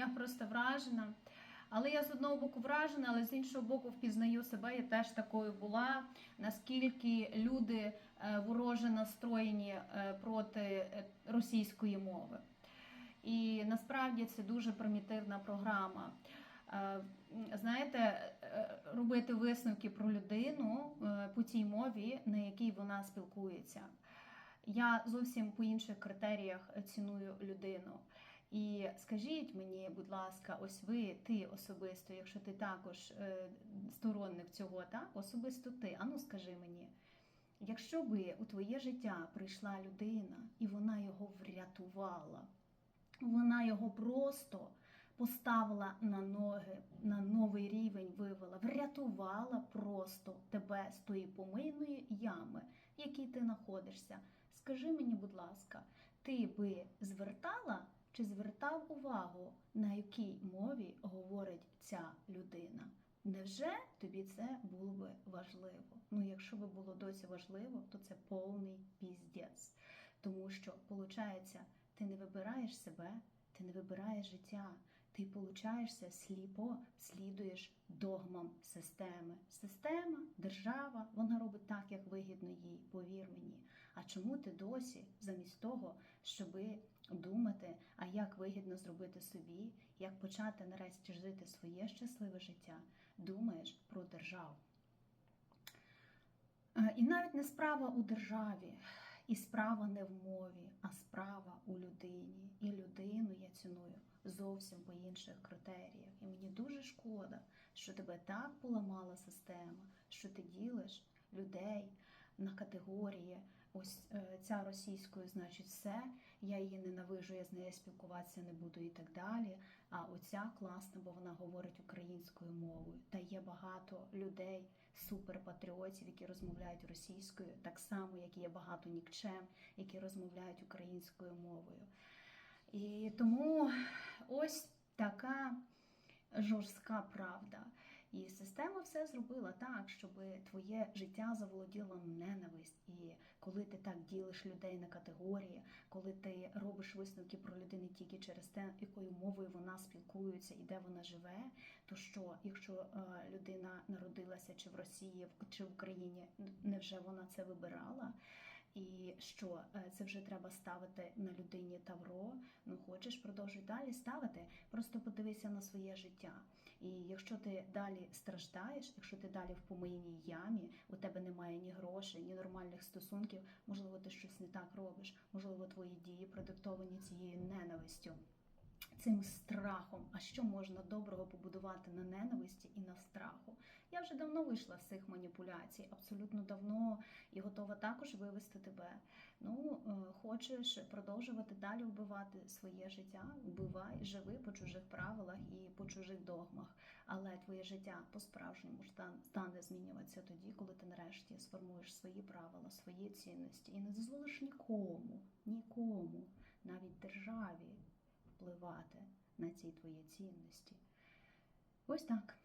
я просто вражена. Але я з одного боку вражена, але з іншого боку впізнаю себе. Я теж такою була. Наскільки люди е, вороже настроєні е, проти е, російської мови. І насправді це дуже примітивна програма. Знаєте, робити висновки про людину по тій мові, на якій вона спілкується. Я зовсім по інших критеріях ціную людину. І скажіть мені, будь ласка, ось ви, ти особисто, якщо ти також е, сторонник цього, так? особисто ти, ану скажи мені, якщо би у твоє життя прийшла людина і вона його врятувала, вона його просто поставила на ноги, на новий рівень вивела, врятувала просто тебе з тої помийної ями, в якій ти знаходишся. Скажи мені, будь ласка, ти би звертала чи звертав увагу, на якій мові говорить ця людина? Невже тобі це було би важливо? Ну, якщо би було досі важливо, то це повний піздець. Тому що, виходить, ти не вибираєш себе, ти не вибираєш життя, ти получаєшся сліпо, слідуєш догмам системи. Система, держава, вона робить так, як вигідно їй, повір мені. А чому ти досі, замість того, щоби думати, а як вигідно зробити собі, як почати нарешті жити своє щасливе життя, думаєш про державу? Е, І навіть не справа у державі, і справа не в мові, а справа у людині. І людину я ціную зовсім по інших критеріях. І мені дуже шкода, що тебе так поламала система, що ти ділиш людей на категорії. Ось ця російською, значить, все, я її ненавижу, я з нею спілкуватися не буду і так далі. А оця класна, бо вона говорить українською мовою. Та є багато людей, суперпатріотів, які розмовляють російською, так само, як і є багато нікчем, які розмовляють українською мовою. І тому ось така жорстка правда. І система все зробила так, щоб твоє життя заволоділа ненависть. І коли ти так ділиш людей на категорії, коли ти робиш висновки про людину тільки через те, якою мовою вона спілкується і де вона живе, то що, якщо е, людина народилася чи в Росії, чи в Україні, невже вона це вибирала? І що е, це вже треба ставити на людині тавро? Ну хочеш, продовжуй далі ставити. Просто подивися на своє життя. І якщо ти далі страждаєш, якщо ти далі в помийній ямі, у тебе немає ні грошей, ні нормальних стосунків, можливо, ти щось не так робиш, можливо, твої дії продиктовані цією ненавистю. Цим страхом, а що можна доброго побудувати на ненависті і на страху? Я вже давно вийшла з цих маніпуляцій, абсолютно давно і готова також вивести тебе. Ну, е, хочеш продовжувати далі вбивати своє життя, вбивай, живи по чужих правилах і по чужих догмах. Але твоє життя по-справжньому стане змінюватися тоді, коли ти нарешті сформуєш свої правила, свої цінності і не дозволиш нікому, нікому, навіть державі впливати на ці твої цінності. Ось так.